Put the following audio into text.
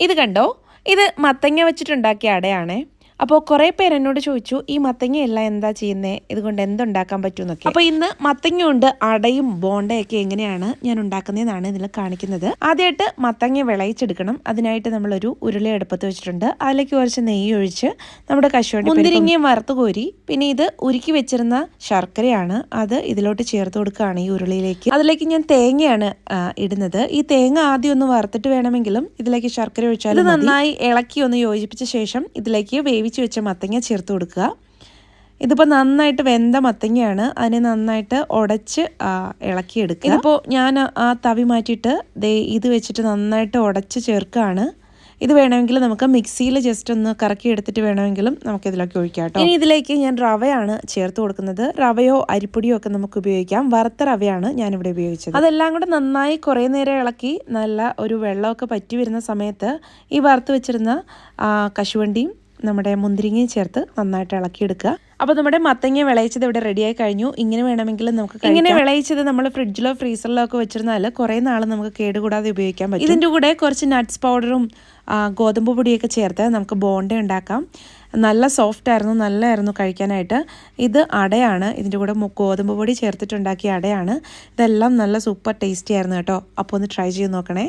ഇത് കണ്ടോ? ഇത് മത്തങ്ങ വെച്ചിട്ടുണ്ടാക്കിയ അടയാണേ. അപ്പോൾ കുറേ പേര് എന്നോട് ചോദിച്ചു ഈ മത്തങ്ങ എല്ലാം എന്താ ചെയ്യുന്നത് ഇതുകൊണ്ട് എന്തുണ്ടാക്കാൻ പറ്റുമെന്നൊക്കെ. അപ്പോൾ ഇന്ന് മത്തങ്ങ കൊണ്ട് അടയും ബോണ്ടയൊക്കെ എങ്ങനെയാണ് ഞാൻ ഉണ്ടാക്കുന്നതെന്നാണ് ഇതിൽ കാണിക്കുന്നത്. ആദ്യമായിട്ട് മത്തങ്ങ വിളയിച്ചെടുക്കണം. അതിനായിട്ട് നമ്മളൊരു ഉരുളി അടുപ്പത്ത് വെച്ചിട്ടുണ്ട്. അതിലേക്ക് കുറച്ച് നെയ്യ് ഒഴിച്ച് നമ്മുടെ കശുവണ്ടി മുന്തിരിങ്ങയും വറുത്ത് കോരി. പിന്നെ ഇത് ഉരുക്കി വെച്ചിരുന്ന ശർക്കരയാണ്. അത് ഇതിലോട്ട് ചേർത്ത് കൊടുക്കുകയാണ് ഈ ഉരുളിയിലേക്ക്. അതിലേക്ക് ഞാൻ തേങ്ങയാണ് ഇടുന്നത്. ഈ തേങ്ങ ആദ്യം ഒന്ന് വറുത്തിട്ട് വേണമെങ്കിലും ഇതിലേക്ക് ശർക്കര ഒഴിച്ചാൽ നന്നായി ഇളക്കി ഒന്ന് യോജിപ്പിച്ച ശേഷം ഇതിലേക്ക് വേവിച്ച് വെച്ച മത്തങ്ങ ചേർത്ത് കൊടുക്കുക. ഇതിപ്പോൾ നന്നായിട്ട് വെന്ത മത്തങ്ങയാണ്. അതിനെ നന്നായിട്ട് ഉടച്ച് ഇളക്കിയെടുക്കുക. ഇതിപ്പോൾ ഞാൻ ആ തവി മാറ്റിയിട്ട് ദേ ഇത് വെച്ചിട്ട് നന്നായിട്ട് ഉടച്ച് ചേർക്കുകയാണ്. ഇത് വേണമെങ്കിൽ നമുക്ക് മിക്സിയിൽ ജസ്റ്റ് ഒന്ന് കറക്കി എടുത്തിട്ട് വേണമെങ്കിലും നമുക്ക് ഇതിലേക്ക് ഒഴിക്കാം കേട്ടോ. ഇനി ഇതിലേക്ക് ഞാൻ റവയാണ് ചേർത്ത് കൊടുക്കുന്നത്. റവയോ അരിപ്പൊടിയോ ഒക്കെ നമുക്ക് ഉപയോഗിക്കാം. വറുത്ത റവയാണ് ഞാനിവിടെ ഉപയോഗിച്ചത്. അതെല്ലാം കൂടെ നന്നായി കുറേ നേരം ഇളക്കി നല്ല ഒരു വെള്ളമൊക്കെ പറ്റി വരുന്ന സമയത്ത് ഈ വറുത്ത് വെച്ചിരുന്ന കശുവണ്ടിയും നമ്മുടെ മുന്തിരിങ്ങയും ചേർത്ത് നന്നായിട്ട് ഇളക്കിയെടുക്കുക. അപ്പോൾ നമ്മുടെ മത്തങ്ങ വിളയിച്ചത് ഇവിടെ റെഡിയായി കഴിഞ്ഞു. ഇങ്ങനെ വേണമെങ്കിൽ നമുക്ക് ഇങ്ങനെ വിളയിച്ചത് നമ്മൾ ഫ്രിഡ്ജിലോ ഫ്രീസറിലോ ഒക്കെ വെച്ചിരുന്നാൽ കുറേ നാൾ നമുക്ക് കേടുകൂടാതെ ഉപയോഗിക്കാൻ പറ്റും. ഇതിന്റെ കൂടെ കുറച്ച് നട്ട്സ് പൗഡറും ഗോതമ്പ് പൊടിയൊക്കെ ചേർത്ത് നമുക്ക് ബോണ്ട ഉണ്ടാക്കാം. നല്ല സോഫ്റ്റ് ആയിരുന്നു നല്ലതായിരുന്നു കഴിക്കാനായിട്ട്. ഇത് അടയാണ്. ഇതിന്റെ കൂടെ ഗോതമ്പ് പൊടി ചേർത്തിട്ടുണ്ടാക്കിയ അടയാണ്. ഇതെല്ലാം നല്ല സൂപ്പർ ടേസ്റ്റി ആയിരുന്നു കേട്ടോ. അപ്പോൾ ഒന്ന് ട്രൈ ചെയ്ത് നോക്കണേ.